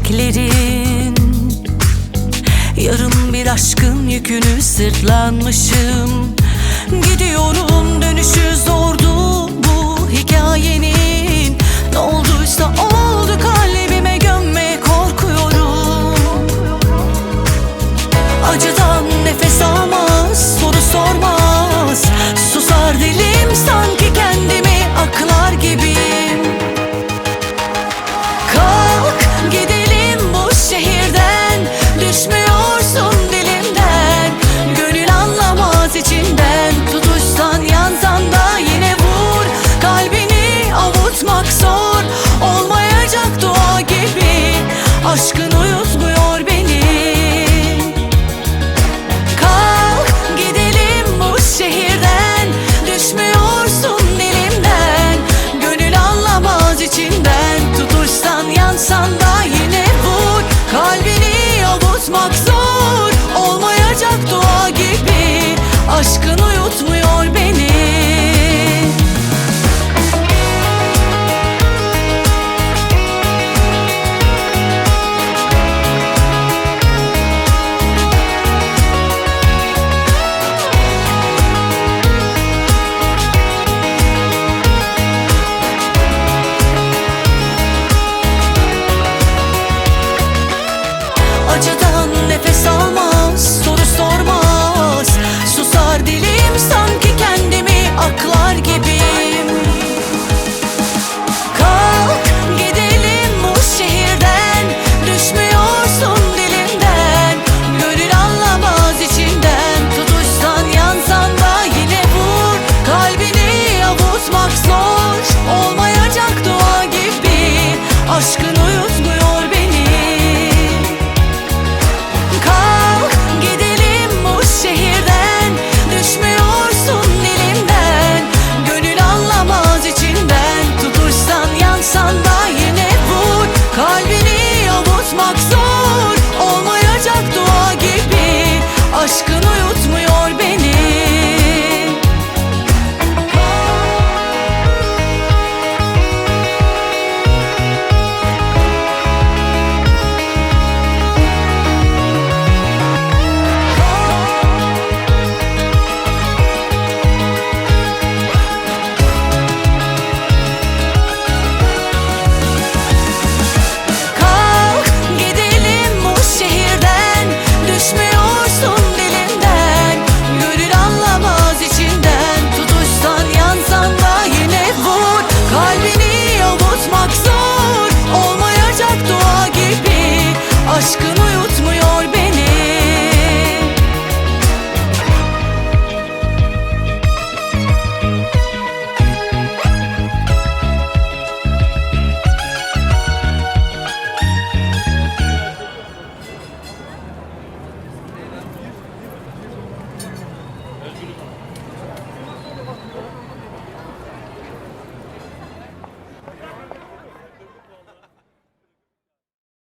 beklerin Yarın bir aşkın yükünü sırtlanmışım. Gidiyorum dönüşü zordu bu hikayenin. Ne olduysa oldu kalbime gömmeye korkuyorum. Acıdan nefes almaz soru sormaz. Susar dilim aşkın